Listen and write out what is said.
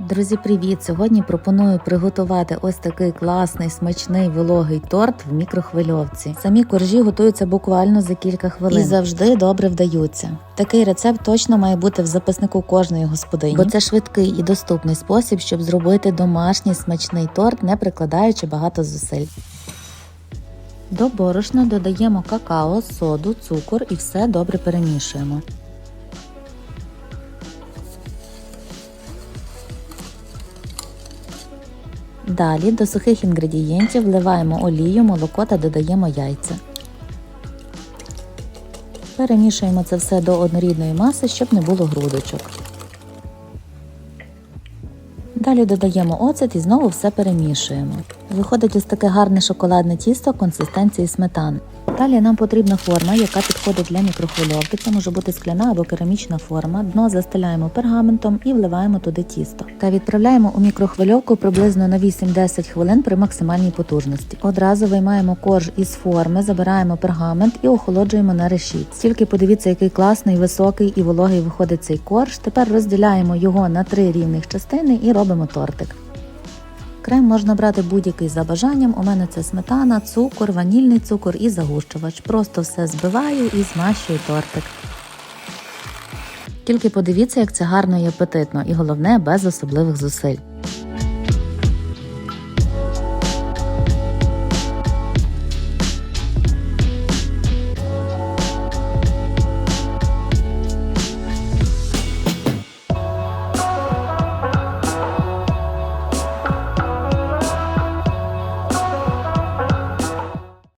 Друзі, привіт! Сьогодні пропоную приготувати ось такий класний смачний вологий торт в мікрохвильовці. Самі коржі готуються буквально за кілька хвилин і завжди добре вдаються. Такий рецепт точно має бути в записнику кожної господині, бо це швидкий і доступний спосіб, щоб зробити домашній смачний торт, не прикладаючи багато зусиль. До борошна додаємо какао, соду, цукор і все добре перемішуємо. Далі до сухих інгредієнтів вливаємо олію, молоко та додаємо яйця. Перемішуємо це все до однорідної маси, щоб не було грудочок. Далі додаємо оцет і знову все перемішуємо. Виходить ось таке гарне шоколадне тісто консистенції сметани. Далі нам потрібна форма, яка підходить для мікрохвильовки. Це може бути скляна або керамічна форма. Дно застеляємо пергаментом і вливаємо туди тісто. Та відправляємо у мікрохвильовку приблизно на 8-10 хвилин при максимальній потужності. Одразу виймаємо корж із форми, забираємо пергамент і охолоджуємо на решітці. Тільки подивіться, який класний, високий і вологий виходить цей корж. Тепер розділяємо його на три рівних частини і робимо тортик. Крем можна брати будь-який за бажанням. У мене це сметана, цукор, ванільний цукор і загущувач. Просто все збиваю і змащую тортик. Тільки подивіться, як це гарно і апетитно, і головне без особливих зусиль.